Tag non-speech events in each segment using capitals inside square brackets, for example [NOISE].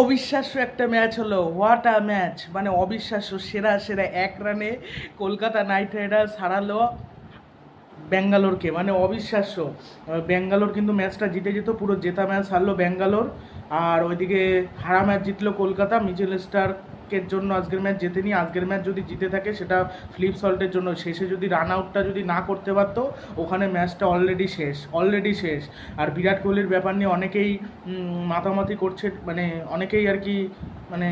অবিশ্বাস্য একটা ম্যাচ হলো। হোয়াট আ ম্যাচ মানে অবিশ্বাস্য, সেরা সেরা, এক রানে কলকাতা নাইট রাইডার্স হারালো ব্যাঙ্গালোরকে। মানে অবিশ্বাস্য। ব্যাঙ্গালোর কিন্তু ম্যাচটা জিতে যেত, পুরো জেতা ম্যাচ হারলো ব্যাঙ্গালোর। আর ওইদিকে হারা ম্যাচ জিতলো কলকাতা মিচেল স্টার্কের জন্য আজকের ম্যাচ জেতে জেতেনি আজকের ম্যাচ যদি জিতে থাকে, সেটা ফ্লিপ সল্টের জন্য। শেষে যদি রান আউটটা যদি না করতে পারতো, ওখানে ম্যাচটা অলরেডি শেষ অলরেডি শেষ। আর বিরাট কোহলির ব্যাপার নিয়ে অনেকেই মাতামাতি করছে মানে অনেকেই আর কি মানে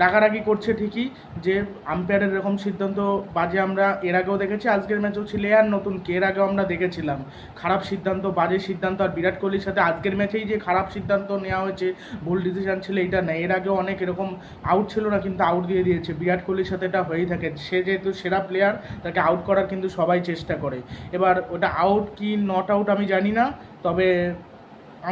রাগারাগি করছে ঠিকই যে আম্পায়ারের এরকম সিদ্ধান্ত বাজে আমরা এর আগেও দেখেছি, আজকের ম্যাচও ছিল আর নতুন কে এর আগেও আমরা দেখেছিলাম। খারাপ সিদ্ধান্ত, বাজে সিদ্ধান্ত আর বিরাট কোহলির সাথে আজকের ম্যাচেই যে খারাপ সিদ্ধান্ত নেওয়া হয়েছে, ভুল ডিসিশন ছিল এটা না, এর আগেও অনেক এরকম আউট ছিল না কিন্তু আউট দিয়ে দিয়েছে। বিরাট কোহলির সাথে এটা হয়েই থাকে, সে যেহেতু সেরা প্লেয়ার তাকে আউট করার কিন্তু সবাই চেষ্টা করে। এবার ওটা আউট কি নট আউট আমি জানি না, তবে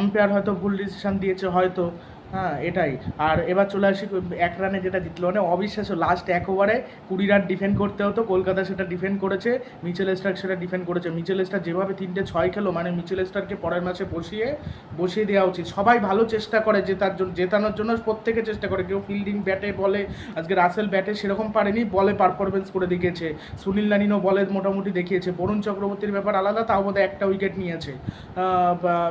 আম্পায়ার হয়তো ভুল ডিসিশন দিয়েছে হয়তো। হ্যাঁ এটাই। আর এবার চলে আসি এক রানে যেটা জিতলো মানে অবিশ্বাস্য লাস্ট এক ওভারে কুড়ি রান ডিফেন্ড করতে হতো, কলকাতা সেটা ডিফেন্ড করেছে মিচেল স্টার্ক সেটা ডিফেন্ড করেছে। মিচেল স্টার যেভাবে তিনটে ছয় খেলো মানে মিচেল স্টারকে পরের ম্যাচে বসিয়ে বসিয়ে দেওয়া উচিত। সবাই ভালো চেষ্টা করে জেতার জন্য জেতানোর জন্য প্রত্যেকে চেষ্টা করে। কেউ ফিল্ডিং ব্যাটে বলে, আজকে রাসেল ব্যাটে সেরকম পারেনি, বলে পারফরমেন্স করে দেখিয়েছে। সুনীল নানিনও বলে মোটামুটি দেখিয়েছে। বরুণ চক্রবর্তীর ব্যাপার আলাদা, তাও বোধহয় একটা উইকেট নিয়েছে।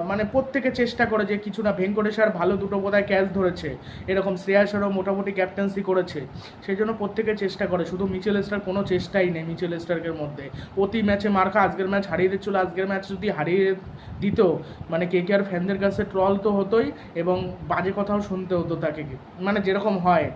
মানে প্রত্যেকে চেষ্টা করে যে কিছু না ভেঙ্কটেশ্বর ভালো দুটো বোধহয় ক্যাচ ধরেছে। এরকম শ্রেয়াসেরও মোটামুটি ক্যাপ্টেন্সি করেছে। সেই জন্য প্রত্যেকে চেষ্টা করে। শুধু মিচেল স্টার কোনো চেষ্টাই নেই মিচেল স্টার্কের মধ্যে। প্রতি ম্যাচে মার্কা আজকের ম্যাচ হারিয়ে দিচ্ছিল। আজকের ম্যাচ যদি হারিয়ে দিত মানে কে কে আর ফ্যানদের কাছে ট্রল তো হতোই এবং বাজে কথাও শুনতে হতো তাকে। মানে যেরকম হয়।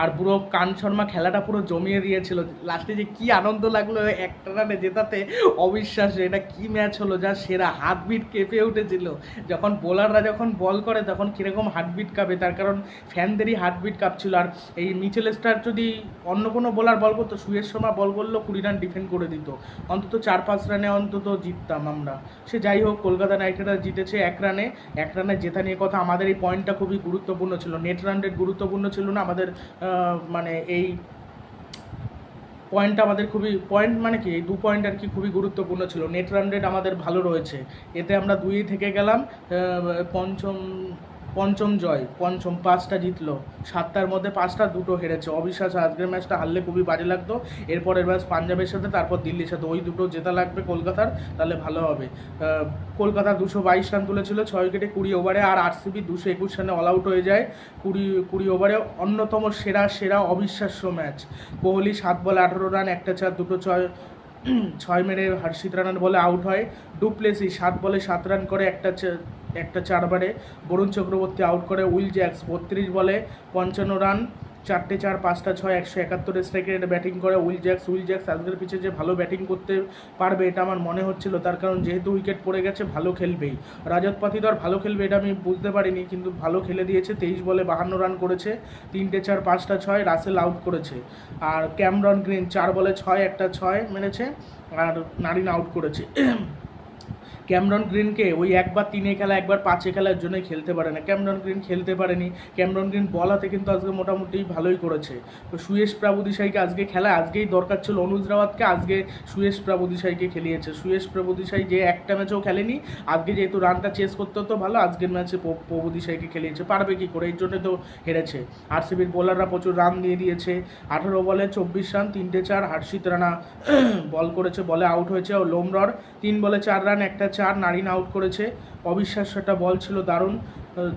আর পুরো কান শর্মা খেলাটা পুরো জমিয়ে দিয়েছিল। লাস্টে যে কি আনন্দ লাগল একটা রানে জেতাতে, অবিশ্বাস্য, এটা কি ম্যাচ হলো যা সেরা হার্টবিট কেঁপে উঠেছিল। যখন বোলাররা যখন বল করে, তখন কীরকম হার্টবিট কাঁপে, তার কারণ ফ্যানদেরই হার্টবিট কাঁপছিল। আর এই মিচেল স্টার যদি অন্য কোনো বোলার বল করতো, সুয়েশ শর্মা বল করলেও কুড়ি রান ডিফেন্ড করে দিত। অন্তত চার পাঁচ রানে অন্তত জিততাম আমরা। সে যাই হোক, কলকাতা নাইট রাইডার্স জিতেছে এক রানে এক রানে জেতা নিয়ে কথা, আমাদের এই পয়েন্টটা খুবই গুরুত্বপূর্ণ ছিল। নেট রান গুরুত্বপূর্ণ ছিল না, আমাদের মানে এই পয়েন্টটা আমাদের খুবই পয়েন্ট মানে কি? দু পয়েন্ট আর কি খুবই গুরুত্বপূর্ণ ছিল। নেট রান রেট আমাদের ভালো রয়েছে। এতে আমরা দুই থেকে গেলাম পঞ্চম পঞ্চম জয়, পঞ্চম পাঁচটা জিতলো। সাতটার মধ্যে পাঁচটা, দুটো হেরেছে। অবিশ্বাস আজকের ম্যাচটা হারলে খুবই বাজে লাগতো। এরপরের ম্যাচ পাঞ্জাবের সাথে, তারপর দিল্লির সাথে। ওই দুটো জেতা লাগবে কলকাতার, তাহলে ভালো হবে। কলকাতা দুশো বাইশ রান তুলেছিল, ছয় উইকেটে কুড়ি ওভারে, আর আরসিবি দুশো একুশ রানে অল আউট হয়ে যায়। কুড়ি কুড়ি ওভারে অন্যতম সেরা সেরা অবিশ্বাস্য ম্যাচ। কোহলি সাত বল, আঠেরো রান, একটা চার, দুটো ছয় [CLEARS THROAT] ছয় মেরে হর্ষিত রানার বলে আউট হয়। ডুপ্লেসি সাত বলে সাত রান করে, একটা একটা চারবারে বরুণ চক্রবর্তী আউট করে উইল জ্যাক্স, বত্রিশ বলে পঞ্চান্ন রান চারটে চার, পাঁচটা ছয়, একশো একাত্তর স্ট্রাইকে ব্যাটিং করে উইল জ্যাক্স উইল জ্যাক্স আজকের পিছিয়ে যে ভালো ব্যাটিং করতে পারবে এটা আমার মনে হচ্ছিল। তার কারণ যেহেতু উইকেট পড়ে গেছে, ভালো খেলবেই। রাজত পাতিদর ভালো খেলবে এটা আমি বুঝতে পারিনি, কিন্তু ভালো খেলে দিয়েছে, তেইশ বলে বাহান্ন রান করেছে, তিনটে চার, পাঁচটা ছয় রাসেল আউট করেছে। আর ক্যামরন গ্রিন চার বলে ছয়, একটা ছয় মেরেছে, আর নারিন আউট করেছে। ক্যামরন গ্রিনকে ওই একবার তিনে খেলা, একবার পাঁচে খেলার জন্যই খেলতে পারে না। ক্যামরন গ্রিন খেলতে পারেনি। ক্যামরন গ্রিন বলাতে কিন্তু আজকে মোটামুটি ভালোই করেছে। তো সুয়েশ প্রাবুদিশাইকে আজকে খেলা, আজকেই দরকার ছিল অনুজ রাওয়াতকে, আজকে সুয়েশ প্রাবুদিশাইকে খেলিয়েছে। সুয়েশ প্রাবুদিশাই যে একটা ম্যাচেও খেলেনি, আজকে যেহেতু রানটা চেস করতে হতো ভালো, আজকের ম্যাচে প্রভুদিশাইকে খেলিয়েছে। পারবে কি করে এর জন্য তো হেরেছে। আরসিবির বোলাররা প্রচুর রান দিয়ে দিয়েছে। আঠেরো বলে চব্বিশ রান, তিনটে চার, হার্ষিত রানা [CLEARS THROAT] বল করেছে, বলে আউট হয়েছে। ও লোমরর তিন বলে চার রান, একটা চার নারিন আউট করেছে। অবিশ্বাস্য একটা বল ছিল দারুণ।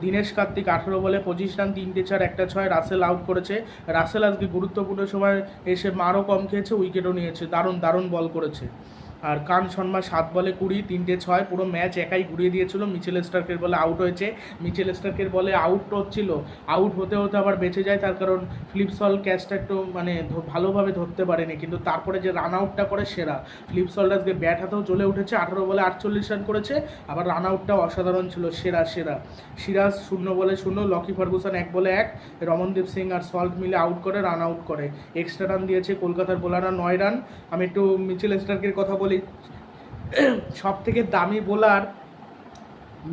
দীনেশ কার্তিক আঠেরো বলে পঁচিশ রান তিনটে চার একটা ছয় রাসেল আউট করেছে। রাসেল আজকে গুরুত্বপূর্ণ সময় এসে মারও কম খেয়েছে, উইকেটও নিয়েছে। দারুণ দারুণ বল করেছে। আর কান শর্মা সাত বলে কুড়ি, তিনটে ছয়, পুরো ম্যাচ একাই ঘুরিয়ে দিয়েছিল। মিচেল স্টার্কের বলে আউট হয়েছে। মিচেল স্টার্কের বলে আউট হচ্ছিল আউট হতে হতে আবার বেঁচে যায়, তার কারণ ফ্লিপসল ক্যাচটা একটু মানে ভালোভাবে ধরতে পারেনি। কিন্তু তারপরে যে রান আউটটা করে সেরা, ফ্লিপসল আজকে ব্যাট হাতেও চলে উঠেছে। আঠারো বলে আটচল্লিশ রান করেছে। আবার রান আউটটাও অসাধারণ ছিল, সেরা সেরা। সিরাজ শূন্য বলে শূন্য, লকি ফার্গুসন এক বলে এক। রমনদীপ সিং আর সল্ট মিলে আউট করে রান আউট করে। এক্সট্রা রান দিয়েছে কলকাতার বোলাররা নয় রান আমি একটু মিচেল স্টার্কের কথা বলি। সব থেকে দামি বোলার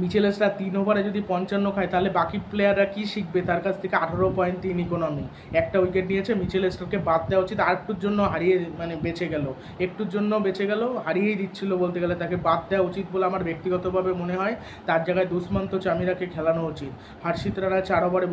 মিচেলেসরা তিন ওভারে যদি পঞ্চান্ন খায়, তাহলে বাকি প্লেয়াররা কি শিখবে? তার কাছ থেকে আঠারো পয়েন্ট তিন ইকোনমি একটা উইকেট নিয়েছে, মিচেলেসটাকে বাদ দেওয়া উচিত। আর একটুর জন্য হারিয়ে মানে বেঁচে গেল। একটুর জন্য বেঁচে গেল, হারিয়েই দিচ্ছিল বলতে গেলে তাকে বাদ দেওয়া উচিত বলে আমার ব্যক্তিগতভাবে মনে হয়। তার জায়গায় দুষ্মন্ত চামিরাকে খেলানো উচিত। হর্ষিত চার ওভারে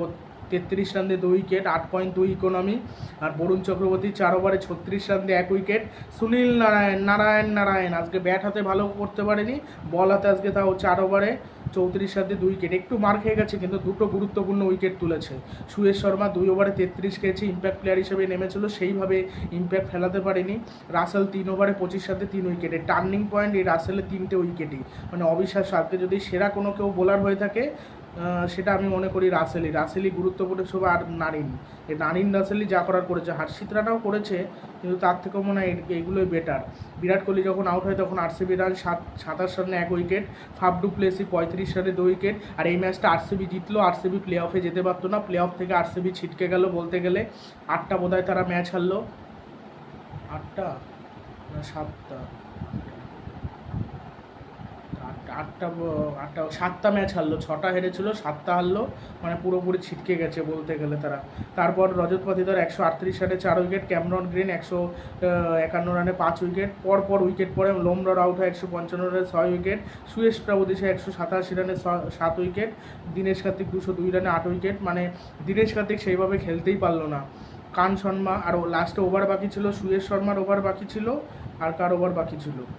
তেত্রিশ রান দুই উইকেট, আট পয়েন্ট দুই ইকোনমি আর বরুণ চক্রবর্তী চার ওভারে ছত্রিশ রান এক wicket. Sunil Narine Narine Narine আজকে ব্যাট হাতে ভালো করতে পারেনি। বল হাতে আজকে তাও চার ওভারে চৌত্রিশ রান দুই উইকেট। একটু মার খেয়ে গেছে, কিন্তু দুটো গুরুত্বপূর্ণ উইকেট তুলেছে। সুয়েশ শর্মা দুই ওভারে তেত্রিশ খেয়েছে ইম্প্যাক্ট প্লেয়ার হিসেবে নেমেছিল, সেইভাবে ইম্প্যাক্ট ফেলাতে পারেনি। রাসেল তিন ওভারে পঁচিশ দিয়ে তিন উইকেটে। টার্নিং পয়েন্ট এই রাসেলের তিনটে উইকেটই। মানে অবিশ্বাস আজকে যদি সেরা কোনো কেউ বোলার হয়ে থাকে সেটা আমি মনে করি রাসেলি। রাসেলি গুরুত্বপূর্ণ সব আর নারিন। এই নারিন রাসেলি যা করার করেছে। হার্ষিত রানাও করেছে, কিন্তু তার থেকেও মনে হয় এইগুলোই বেটার বিরাট কোহলি যখন আউট হয় তখন আরসিবি রান সাত সাতাশ রানে এক উইকেট ফাফ ডু প্লেসি পঁয়ত্রিশ রানে দু উইকেট আর এই ম্যাচটা আরসিবি জিতলো। আরসিবি প্লে অফে যেতে পারতো না। প্লে অফ থেকে আরসিবি ছিটকে গেল বলতে গেলে। আটটা বোধহয় তারা ম্যাচ হারলো। আটটা না সাতটা? আটটা আটটা, সাতটা ম্যাচ হারলো, ছটা হেরেছিল, সাতটা হারলো মানে পুরোপুরি ছিটকে গেছে বলতে গেলে তারা। তারপর রজত পাতিদার একশো আটত্রিশ রানে চার উইকেট ক্যামরন গ্রিন একশো একান্ন রানে পাঁচ উইকেট পর পর উইকেট পড়ে লোমরার আউট হয় একশো পঞ্চান্ন রানে ছয় উইকেট সুয়েশ প্রাবদিশে একশো সাতাশি রানে সাত উইকেট দীনেশ কার্তিক দুশো দুই রানে আট উইকেট মানে দীনেশ কার্তিক সেইভাবে খেলতেই পারল না। কান শর্মা, আর লাস্টে ওভার বাকি ছিল, সুয়েশ শর্মার ওভার বাকি ছিল, আর কার ওভার বাকি ছিল হুম,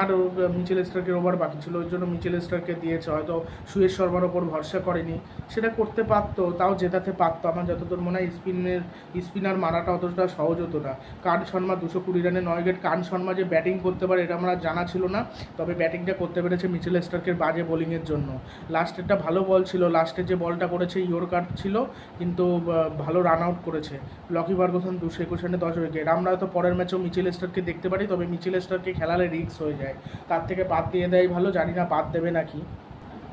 আর মিচেল স্টার্কের ওভার বাকি ছিল ওই জন্য মিচেল স্টার্ককে দিয়েছে, হয়তো সুয়েশ শর্মার ওপর ভরসা করেনি। সেটা করতে পারতো, তাও জেতাতে পারতো। আমার যতদূর মনে হয়, স্পিনের, স্পিনার মারাটা অতটা সহজ হতো না। কান শর্মা দুশো কুড়ি রানে নয় উইকেট, কান শর্মা যে ব্যাটিং করতে পারে, এটা আমার জানা ছিল না। তবে ব্যাটিংটা করতে পেরেছে মিচেল স্টার্কের বাজে বোলিংয়ের জন্য। লাস্টেরটা ভালো বল ছিল, লাস্টে যে বলটা করেছে, ইয়োর কাট ছিল, কিন্তু ভালো রান আউট করেছে। লকি ফার্গুসন দুশো একুশ রানে দশ উইকেট। আমরা হয়তো পরের ম্যাচেও মিচেল স্টারকে দেখতে পারি, তবে মিচেল স্টারকে খেলালে রিস্ক হয়ে যায়। তার থেকে বাদ দিয়ে দেয়, ভালো জানি না বাদ দেবে নাকি।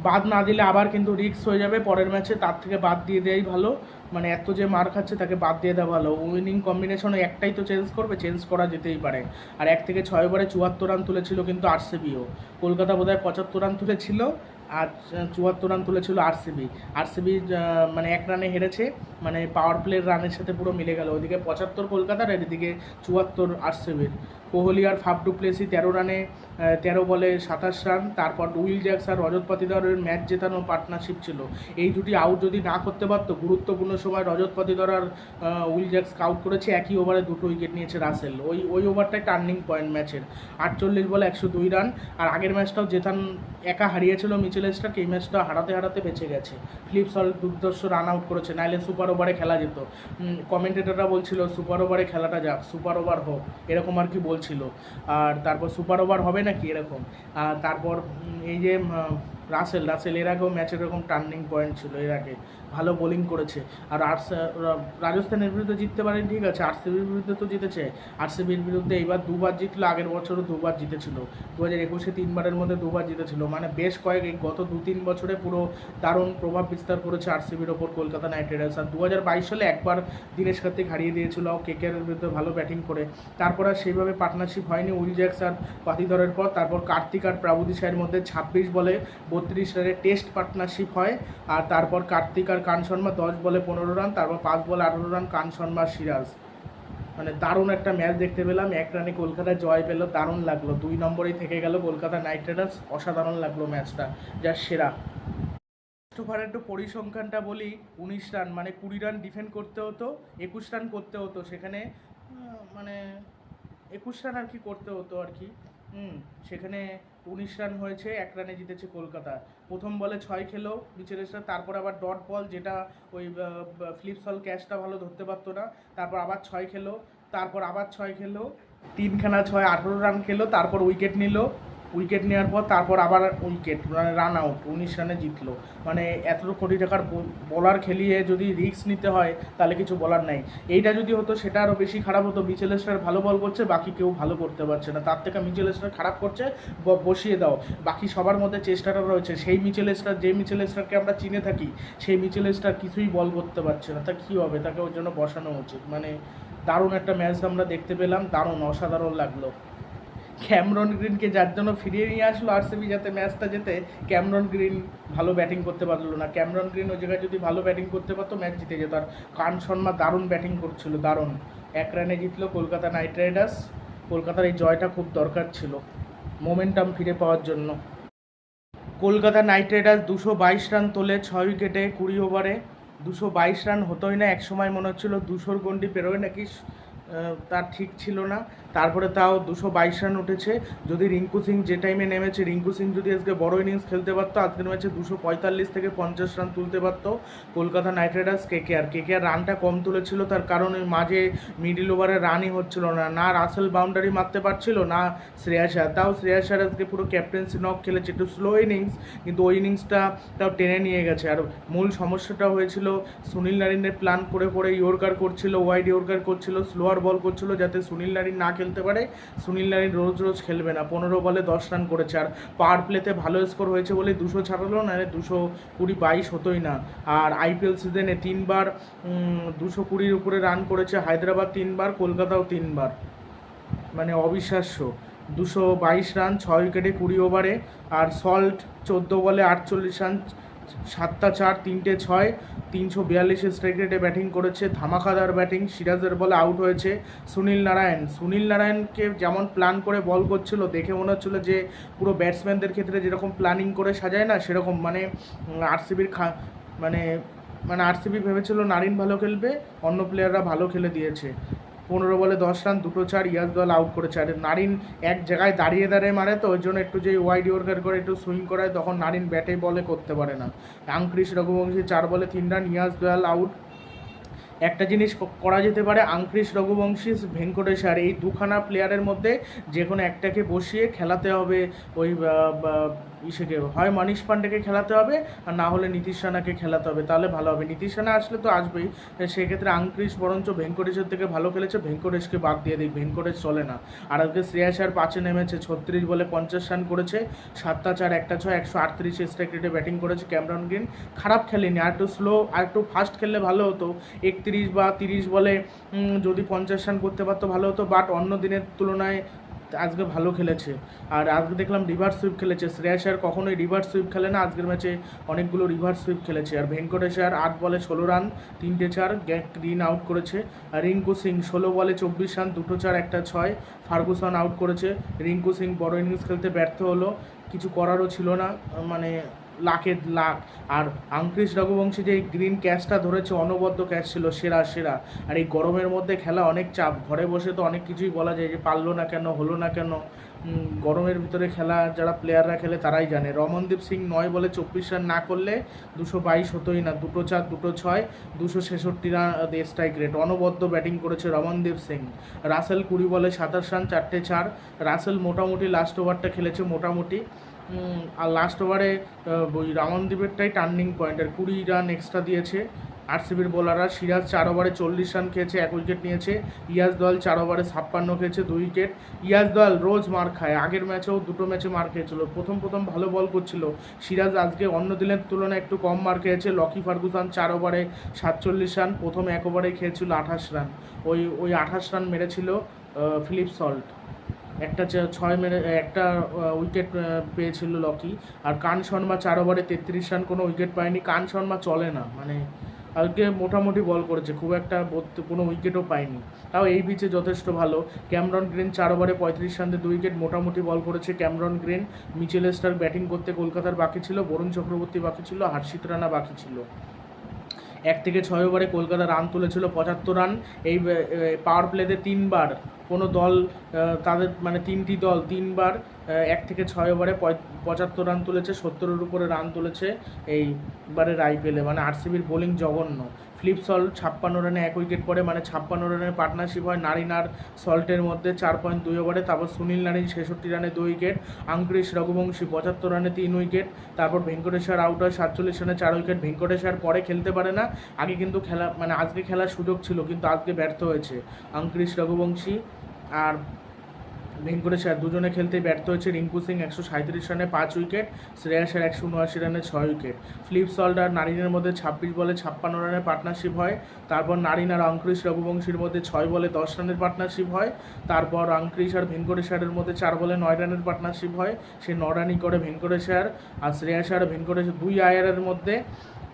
বাদ না দিলে আবার কিন্তু রিস্ক হয়ে যাবে। পরের ম্যাচে তার থেকে বাদ দিয়ে দেয় ভালো। মানে এত যে মার খাচ্ছে তাকে বাদ দিয়ে দেওয়া ভালো। উইনিং কম্বিনেশনে একটাই তো চেঞ্জ করবে চেঞ্জ করা যেতেই পারে। আর এক থেকে ছয় ওভারে চুয়াত্তর রান তুলেছিল কিন্তু আরসিবিও কলকাতা বোধহয় পঁচাত্তর রান তুলেছিল আর চুয়াত্তর রান তুলেছিল আরসিবি আরসিবি মানে এক রানে হেরেছে। মানে পাওয়ার প্লের রানের সাথে পুরো মিলে গেল। ওইদিকে পঁচাত্তর কলকাতার আর এদিকে চুয়াত্তর আরসিবির কোহলি আর ফাফ ডুপ্লেসি তেরো রানে তেরো বলে সাতাশ রান। তারপর উইল জ্যাক্স আর রজত পাতিদারের ম্যাচ জেতানো পার্টনারশিপ ছিল। এই দুটি আউট যদি না করতে পারতো, গুরুত্বপূর্ণ সময় রজত পাতিদার আর উইল জ্যাক্স আউট করেছে। একই ওভারে দুটো উইকেট নিয়েছে রাসেল। ওই ওই ওভারটাই টার্নিং পয়েন্ট ম্যাচের। আটচল্লিশ বলে একশো দুই রান। আর আগের ম্যাচটাও জেতান একা হারিয়েছিল মিচেল স্টার্ক এই ম্যাচটা হারাতে হারাতে বেঁচে গেছে। ফ্লিপস হল দুর্দর্শ রান আউট করেছে। নাইলে সুপার ওভারে খেলা যেত। কমেন্টেটররা বলছিল সুপার ওভারে খেলাটা যাক সুপার ওভার হোক। এরকম আর কি বলছিল আর তারপর সুপার ওভার হবে নাকি এরকম? আর তারপর এই যে রাসেল রাসেল এর আগেও ম্যাচের এরকম টার্নিং পয়েন্ট ছিল এর আগে। ভালো বোলিং করেছে। আর আর্টস রাজস্থানের বিরুদ্ধে জিততে পারেন, ঠিক আছে, আরসিবির বিরুদ্ধে তো জিতেছে। আরসিবির বিরুদ্ধে এইবার দুবার জিতলো, আগের বছরও দুবার জিতেছিল। দু হাজার একুশে তিনবারের মধ্যে দুবার জিতেছিল। মানে বেশ কয়েক গত দু তিন বছরে পুরো দারুণ প্রভাব বিস্তার করেছে আরসিবির ওপর কলকাতা নাইট রাইডার্স। আর দু হাজার বাইশ সালে একবার দীনেশ কার্তিক হারিয়ে দিয়েছিল কেকের বিরুদ্ধে ভালো ব্যাটিং করে। তারপর আর সেইভাবে পার্টনারশিপ হয়নি। উইল জ্যাক্স আর পাতিধরের পর, তারপর কার্তিক আর প্রাবুদিশাইয়ের মধ্যে ছাব্বিশ বলে বত্রিশ রানের টেস্ট পার্টনারশিপ হয়। আর তারপর কার্তিক আর কান শর্মা দশ বলে পনেরো রান, তারপর পাঁচ বলে আঠেরো রান কান শর্মা সিরাজ। মানে দারুণ একটা ম্যাচ দেখতে পেলাম। এক রানে কলকাতা জয় পেল, দারুণ লাগল। দুই নম্বরেই থেকে গেল কলকাতা নাইট রাইডার্স। অসাধারণ লাগল ম্যাচটা, যা সেরা। ওভারের একটু পরিসংখ্যানটা বলি, উনিশ রান মানে কুড়ি রান ডিফেন্ড করতে হতো, একুশ রান করতে হতো সেখানে মানে একুশ রান আর কি করতে হতো আর কি। সেখানে উনিশ রান হয়েছে, এক রানে জিতেছে কলকাতা। প্রথম বলে ছয় খেলো বিচেলেসরা তারপর আবার ডট বল যেটা ওই ফ্লিপসল ক্যাচটা ভালো ধরতে পারতো না, তারপর আবার ছয় খেলো, তারপর আবার ছয় খেলো, তিনখানা ছয়, আঠেরো রান খেলো, তারপর উইকেট নিল উইকেট নেওয়ার পর তারপর আবার উইকেট মানে রান আউট উনিশ রানে জিতলো। মানে এত কোটি টাকার বলার খেলিয়ে যদি রিস্ক নিতে হয়, তাহলে কিছু বলার নাই। এইটা যদি হতো, সেটা আরও বেশি খারাপ হতো। মিচেল স্টার ভালো বল করছে, বাকি কেউ ভালো করতে পারছে না। তার থেকে মিচেল স্টার খারাপ করছে বসিয়ে দাও। বাকি সবার মধ্যে চেষ্টাটা রয়েছে। সেই মিচেল স্টার যে মিচেল স্টারকে আমরা চিনে থাকি, সেই মিচেল স্টার কিছুই বল করতে পারছে না। তা কী হবে? তাকে ওর জন্য বসানো উচিত। মানে দারুণ একটা ম্যাচ আমরা দেখতে পেলাম। দারুণ, অসাধারণ লাগল। ক্যামরন গ্রিনকে যার জন্য ফিরিয়ে নিয়ে আসলো আর আরসিবি যাতে ম্যাচটা যেতে, ক্যামরন গ্রিন ভালো ব্যাটিং করতে পারল না। ক্যামরন গ্রিন ওই জায়গায় যদি ভালো ব্যাটিং করতে পারতো, ম্যাচ জিতে যেত। আর কান শর্মা দারুণ ব্যাটিং করছিল, দারুণ। এক রানে জিতলো কলকাতা নাইট রাইডার্স। কলকাতার এই জয়টা খুব দরকার ছিল মোমেন্টাম ফিরে পাওয়ার জন্য। কলকাতা নাইট রাইডার্স দুশো বাইশ রান তোলে ছয় উইকেটে কুড়ি ওভারে। দুশো বাইশ রান হতোই না এক সময় মনে হচ্ছিল দুশোর গন্ডি পেরোয় নাকি তার ঠিক ছিল না। তারপরে তাও দুশো বাইশ রান উঠেছে। যদি রিঙ্কু সিং যে টাইমে নেমেছে, রিঙ্কু সিং যদি আজকে বড় ইনিংস খেলতে পারতো, আজকের ম্যাচে দুশো পঁয়তাল্লিশ থেকে পঞ্চাশ রান তুলতে পারতো কলকাতা নাইট রাইডার্স কে আর রানটা কম তুলেছিল, তার কারণ ওই মাঝে মিডিল ওভারে রানই হচ্ছিল না। না রাসেল বাউন্ডারি মারতে পারছিল, না শ্রেয়াস আয়ার তাও শ্রেয়াস আয়ার আজকে পুরো ক্যাপ্টেন্সি নক খেলেছে, একটু স্লো ইনিংস কিন্তু ওই ইনিংসটা তাও টেনে নিয়ে গেছে। আর মূল সমস্যাটা হয়েছিল, সুনীল নারিনের প্ল্যান করে করে ইয়র্কার করছিল ওয়াইড ইয়র্কার করছিল স্লোয়ার বল করছিল, যাতে সুনীল নারিন না খেলতে পারে। সুনীল নারিন রোজ রোজ খেলবে না। পনেরো বলে দশ রান করেছে। আর পাওয়ার প্লেতে ভালো স্কোর হয়েছে বলে দুশো ছাড়ালো না দুশো কুড়ি বাইশ হতোই না। আর আইপিএল সিজনে তিনবার দুশো কুড়ির উপরে রান করেছে হায়দ্রাবাদ তিনবার, কলকাতাও তিনবার। মানে অবিশ্বাস্য। দুশো বাইশ রান, ছয় উইকেটে কুড়ি ওভারে আর সল্ট চোদ্দ বলে আটচল্লিশ রান সাতটা চার, তিনটে ছয়, তিনশো বিয়াল্লিশ স্ট্রাইক রেটে ব্যাটিং করেছে। ধামাকাদার ব্যাটিং সিরাজের বলে আউট হয়েছে সুনীল নারায়ণ। সুনীল নারায়ণকে যেমন প্ল্যান করে বল করছিল, দেখে মনে হচ্ছিল যে পুরো ব্যাটসম্যানদের ক্ষেত্রে যেরকম প্ল্যানিং করে সাজায় না, সেরকম মানে আরসিবির খা মানে মানে আরসিবি ভেবেছিল নারিন ভালো খেলবে, অন্য প্লেয়াররা ভালো খেলে দিয়েছে। পনেরো বলে দশ রান, দুটো চার, ইয়াস দল আউট করেছে। আর নারিন এক জায়গায় দাঁড়িয়ে দাঁড়িয়ে মারে তো, ওই জন্য একটু যে ওয়াইড ওয়ার্কার করে একটু সুইং করায়, তখন নারিন ব্যাটে বলে করতে পারে না। আংক্রিস রঘুবংশী চার বলে তিন রান, ইয়াস দয়াল আউট একটা জিনিস করা যেতে পারে আংক্রিস রঘুবংশী ভেঙ্কটেশ আর এই দুখানা প্লেয়ারের মধ্যে যে কোনো একটাকে বসিয়ে খেলাতে হবে ওই ইসেকে। হয় মনীষ পান্ডেকে খেলাতে হবে, আর না হলে নীতিশ রানাকে খেলাতে হবে, তাহলে ভালো হবে। নীতিশ রানা আসলে তো আসবেই। সেক্ষেত্রে আংক্রিস বরঞ্চ ভেঙ্কটেশের থেকে ভালো খেলেছে, ভেঙ্কটেশকে বাদ দিয়ে দিই ভেঙ্কটেশ চলে না। আর আজকে শ্রেয়াস আর পাঁচে নেমেছে, ছত্রিশ বলে পঞ্চাশ রান করেছে, সাতটা চার, একটা ছয়, একশো আটত্রিশ স্ট্রাইক রেটে ব্যাটিং করেছে ক্যামরন গ্রিন খারাপ খেলেনি, আর একটু স্লো আর একটু ফাস্ট খেললে ভালো হতো। একত্রিশ বা তিরিশ বলে যদি পঞ্চাশ রান করতে পারতো ভালো হতো বাট অন্য দিনের তুলনায় আজকে ভালো খেলেছে। আর আজকে দেখলাম রিভার্স সুইপ খেলেছে। শ্রেয়াস আর কখনোই রিভার্স সুইপ খেলে না। আজকের ম্যাচে অনেকগুলো রিভার্স সুইপ খেলেছে। আর ভেঙ্কটেশ আর আট বলে ষোলো রান, তিনটে চার রিন আউট করেছে। আর রিঙ্কু সিং ষোলো বলে চব্বিশ রান, দুটো চার, একটা ছয়, ফার্গুসন আউট করেছে। রিঙ্কু সিং বড় ইনিংস খেলতে ব্যর্থ হলো। কিছু করারও ছিল না। মানে লাখের লাখ। আর আংক্রিস রঘুবংশী যে গ্রিন ক্যাচটা ধরেছে, অনবদ্য ক্যাচ ছিল, সেরা সেরা। আর এই গরমের মধ্যে খেলা অনেক চাপ। ঘরে বসে তো অনেক কিছুই বলা যায় যে পারল না কেন, হলো না কেন। গরমের ভিতরে খেলা যারা প্লেয়াররা খেলে তারাই জানে। রমনদীপ সিং নয় বলে চব্বিশ রান না করলে দুশো বাইশ হতোই না। দুটো চার, দুটো ছয়, দুশো ছেষট্টি রান স্ট্রাইক রেট অনবদ্য ব্যাটিং করেছে রমনদীপ সিং। রাসেল কুড়ি বলে সাতাশ রান চারটে চার। রাসেল মোটামুটি লাস্ট ওভারটা খেলেছে মোটামুটি। আর লাস্ট ওভারে ওই রামনদীপেরটাই টার্নিং পয়েন্ট আর কুড়ি রান এক্সট্রা দিয়েছে। আরসিবির বোলাররা সিরাজ চার ওভারে চল্লিশ রান খেয়েছে, এক উইকেট নিয়েছে। ইয়াস দল চার ওভারে ছাপ্পান্ন খেয়েছে, দুই উইকেট ইয়াস দল রোজ মার খায়। আগের ম্যাচেও দুটো ম্যাচে মার খেয়েছিল। প্রথম প্রথম ভালো বল করছিল। সিরাজ আজকে অন্য দিনের তুলনায় একটু কম মার খেয়েছে। লকি ফার্গুসান চার ওভারে সাতচল্লিশ রান প্রথম এক ওভারে খেয়েছিল আঠাশ রান ওই ওই আঠাশ রান মেরেছিল ফিলিপ সল্ট একটা ছয় মেরে, একটা উইকেট পেয়েছিল লকি আর কান শর্মা চার ওভারে তেত্রিশ রান কোনো উইকেট পায়নি। কান শর্মা চলে না মানে আজকে মোটামুটি বল করেছে, খুব একটা কোনো উইকেটও পায়নি। তাও এই পিচে যথেষ্ট ভালো। ক্যামরন গ্রিন চার ওভারে পঁয়ত্রিশ রান দুই উইকেট মোটামুটি বল করেছে Cameron Green. Mitchell Starc batting করতে কলকাতার বাকি ছিল, বরুণ চক্রবর্তী বাকি ছিল, হার্ষিত রানা বাকি ছিল। এক থেকে ছয় ওভারে কলকাতা রান তুলেছিল, পঁচাত্তর রান। এই পাওয়ার প্লেতে তিনবার কোনো দল তাদের মানে তিনটি দল তিনবার এক থেকে ছয় ওভারে পঁচাত্তর রান তুলেছে, সত্তরের উপরে রান তুলেছে এইবারের আইপিএলে মানে আরসিবির বোলিং জঘন্য। ফ্লিপ সল্ট, ছাপ্পান্ন রানে এক উইকেট পড়ে মানে ছাপ্পান্ন রানের পার্টনারশিপ হয় নারিন আর সল্টের মধ্যে, চার পয়েন্ট দুই ওভারে। তারপর সুনীল নারিন ছেষট্টি রানে দুই উইকেট আংক্রিস রঘুবংশী পঁচাত্তর রানে তিন উইকেট, তারপর ভেঙ্কটেশ্বর আউট হয় সাতচল্লিশ রানে চার উইকেট। ভেঙ্কটেশ্বর পরে খেলতে পারে না, আগে কিন্তু খেলা মানে আজকে খেলার সুযোগ ছিল, কিন্তু আজকে ব্যর্থ হয়েছে আংক্রিস রঘুবংশী। আর ভেঙ্কটেশ্বর দুজনে খেলতে ব্যর্থ হয়েছে রিঙ্কু সিং একশো সাঁত্রিশ রানে পাঁচ উইকেট শ্রেয়া শ্রেয়াসের একশো উনআশি রানে ছয় উইকেট। ফ্লিপ সল্ট আর নারিনের মধ্যে ছাব্বিশ বলে ছাপ্পান্ন রানের পার্টনারশিপ হয়। তারপর নারিন আর অঙ্কুরিশ রঘুবংশীর মধ্যে ছয় বলে দশ রানের পার্টনারশিপ হয়। তারপর অঙ্কুরিশ আর ভেঙ্কটেশ্বরের মধ্যে চার বলে নয় রানের পার্টনারশিপ হয়। সে ন রানই করে ভেঙ্কটেশ্বর আর শ্রেয়াস আর ভেঙ্কটেশ্বর দুই আয়ারের মধ্যে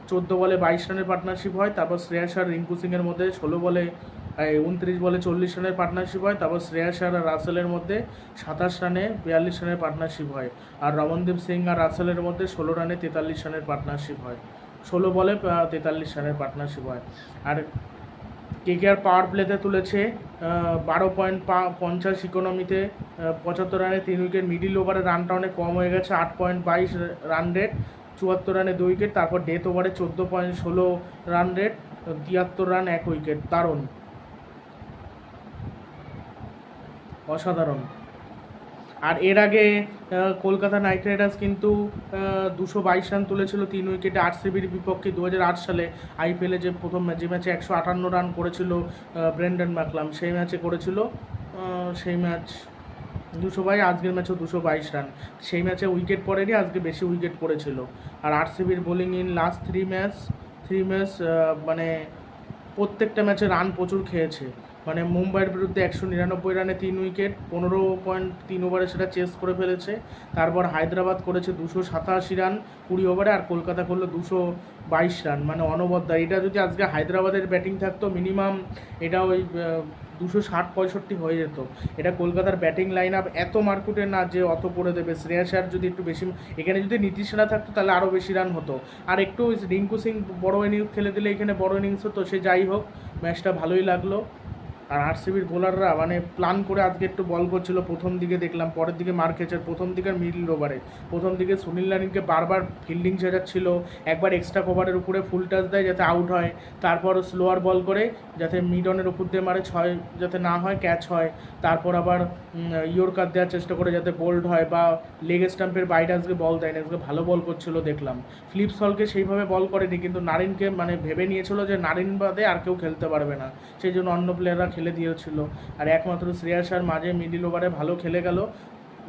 চোদ্দ বলে বাইশ রানের পার্টনারশিপ হয়। তারপর শ্রেয়াস আর রিঙ্কু সিংয়ের মধ্যে ষোলো বলে উনত্রিশ বলে চল্লিশ রানের পার্টনারশিপ হয়, তারপর শ্রেয়াস আর রাসেলের মধ্যে সাতাশ রানে বিয়াল্লিশ রানের পার্টনারশিপ হয়। আর রমনদীপ সিং আর রাসেলের মধ্যে ষোলো রানে তেতাল্লিশ রানের পার্টনারশিপ হয়। ষোলো বলে তেতাল্লিশ রানের পার্টনারশিপ হয়। আর কেকেআর পাওয়ার প্লেতে তুলেছে বারো পয়েন্ট পঞ্চাশ ইকোনমিতে পঁচাত্তর রানে তিন উইকেট মিডিল ওভারে রানটা অনেক কম হয়ে গেছে, আট পয়েন্ট বাইশ রান রেট চুয়াত্তর রানে দুই উইকেট তারপর ডেথ ওভারে চোদ্দ পয়েন্ট ষোলো রান রেট তিয়াত্তর রান এক উইকেট দারুণ। অসাধারণ। আর এর আগে কলকাতা নাইট রাইডার্স কিন্তু দুশো বাইশ রান তুলেছিল তিন উইকেটে আরসিবির বিপক্ষে দু হাজার আট সালে আইপিএলে যে প্রথম যে ম্যাচে একশো আটান্ন রান করেছিল ব্রেন্ডন ম্যাকলাম সেই ম্যাচে করেছিল সেই ম্যাচ দুশো বাই আজকের ম্যাচেও দুশো বাইশ রান। সেই ম্যাচে উইকেট পড়েনি, আজকে বেশি উইকেট পড়েছিল আর আরসিবির bowling in last three match three match মানে প্রত্যেকটা ম্যাচে রান প্রচুর খেয়েছে। মানে মুম্বাইয়ের বিরুদ্ধে একশো নিরানব্বই রানে তিন উইকেট, পনেরো পয়েন্ট তিন ওভারে সেটা চেস করে ফেলেছে। তারপর হায়দ্রাবাদ করেছে দুশো সাতাশি রান কুড়ি ওভারে আর কলকাতা করল দুশো বাইশ রান মানে অনবদ্য। এটা যদি আজকে হায়দ্রাবাদের ব্যাটিং থাকতো, মিনিমাম এটা ওই দুশো ষাট পঁয়ষট্টি হয়ে যেত। এটা কলকাতার ব্যাটিং লাইন আপ এত মার্কুটে না যে অত করে দেবে। শ্রেয়াস আর যদি একটু বেশি, এখানে যদি নীতিশ সেনা থাকতো তাহলে আরও বেশি রান হতো। আর একটু রিঙ্কু সিং বড় ইনিংস খেলে দিলে এখানে বড় ইনিংস হতো, সে যাই হোক, ম্যাচটা ভালোই লাগল। আর আরসিবির বোলাররা মানে প্ল্যান করে আজকে একটু বল করছিল, প্রথম দিকে দেখলাম, পরের দিকে মার খেয়েছে, প্রথম দিকের মিডল ওভারে প্রথম দিকে সুনীল নারিনকে বারবার ফিল্ডিং ছেড়াচ্ছিল, একবার এক্সট্রা কভারের উপরে ফুল টাচ দেয় যাতে আউট হয় তারপর স্লোয়ার বল করে যাতে মিড অনের উপর দিয়ে মারে, ছয় যাতে না হয় ক্যাচ হয়। তারপর আবার ইয়র্কার দেওয়ার চেষ্টা করে যাতে বোল্ড হয় বা লেগ স্টাম্পের বাইরে আজকে বল দেয় না আজকে ভালো বল করছিল দেখলাম। ফ্লিপ সলকে সেইভাবে বল করেনি, কিন্তু নারিনকে মানে ভেবে নিয়েছিল যে নারিন বাদে আর কেউ খেলতে পারবে না। সেই জন্য অন্য প্লেয়াররা খেলে দিয়েছিল। আর একমাত্র শ্রেয়াস আর মাঝে মিডিল ওভারে ভালো খেলে গেল।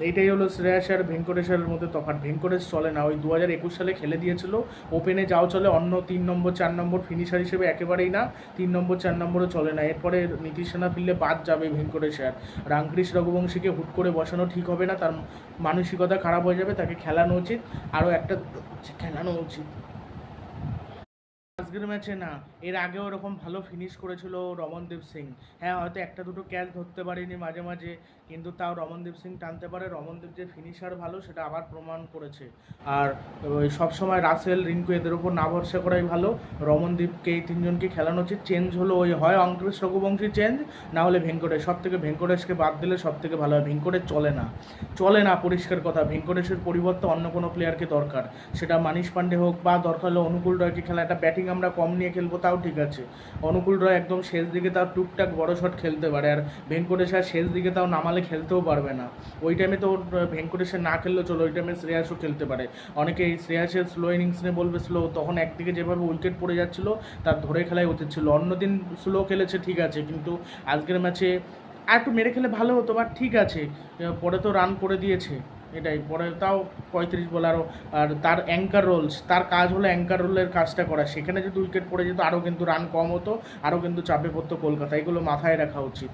এইটাই হলো শ্রেয়াস আর ভেঙ্কটেশ্বরের মধ্যে তফাৎ। ভেঙ্কটেশ চলে না, ওই দু হাজার একুশ সালে খেলে দিয়েছিল। ওপেনে যাও চলে, অন্য তিন নম্বর, চার নম্বর ফিনিশার হিসেবে একেবারেই না, তিন নম্বর, চার নম্বরও চলে না। এরপরে নীতিশ সেনা ফিরলে বাদ যাবে ভেঙ্কটেশ্বর রামকৃষ্ণ রঘুবংশীকে হুট করে বসানো ঠিক হবে না, তার মানসিকতা খারাপ হয়ে যাবে, তাকে খেলানো উচিত। আরও একটা খেলানো উচিত। আজকের ম্যাচে না, এর আগে ওরকম ভালো ফিনিশ করেছিল রমনদীপ সিং। হ্যাঁ হয়তো একটা দুটো ক্যাচ ধরতে পারিনি মাঝে মাঝে। কিন্তু তাও রমনদীপ সিং টানতে পারে। রমনদীপ যে ফিনিশার ভালো, সেটা আবার প্রমাণ করেছে। আর সবসময় রাসেল, রিঙ্কু এদের উপর না ভরসা করাই ভালো। রমনদীপকে এই তিনজনকে খেলানো উচিত চেঞ্জ হলো, ওই হয় অঙ্কুশ রঘুবংশী চেঞ্জ না হলে ভেঙ্কটেশ। সব থেকে ভেঙ্কটেশকে বাদ দিলে সব থেকে ভালো হয়। ভেঙ্কটেশ চলে না। চলে না, পরিষ্কার কথা। ভেঙ্কটেশের পরিবর্তে অন্য কোনো প্লেয়ারকে দরকার। সেটা মানিশ পান্ডে হোক বা দরকার হলে অনুকূল রয়কে খেলা। একটা ব্যাটিং আমরা কম নিয়ে খেলব, তাও ঠিক আছে। অনুকূল রয় একদম শেষ দিকে তাও টুকটাক বড় শট খেলতে পারে। আর ভেঙ্কটেশ আর শেষ দিকে তাও নামালে খেলতেও পারবে না। ওই টাইমে তো ওর, ভেঙ্কটেশের না খেললেও চলো ওই টাইমে শ্রেয়াসও খেলতে পারে। অনেকে এই শ্রেয়াসের স্লো ইনিংস নিয়ে বলবে স্লো তখন একদিকে যেভাবে উইকেট পড়ে যাচ্ছিল তার ধরে খেলাই উচিত ছিল। অন্যদিন স্লো খেলেছে ঠিক আছে কিন্তু আজকের ম্যাচে আর একটু মেরে খেলে ভালো হতো বাট ঠিক আছে পরে তো রান করে দিয়েছে। এটাই পরে তাও পঁয়ত্রিশ বল আরও আর তার অ্যাঙ্কার রোলস তার কাজ হলো অ্যাঙ্কার রোলের কাজটা করা। সেখানে যদি উইকেট পড়ে যেত আরও কিন্তু রান কম হতো আরও কিন্তু চাপে পড়তো কলকাতা। এগুলো মাথায় রাখা উচিত।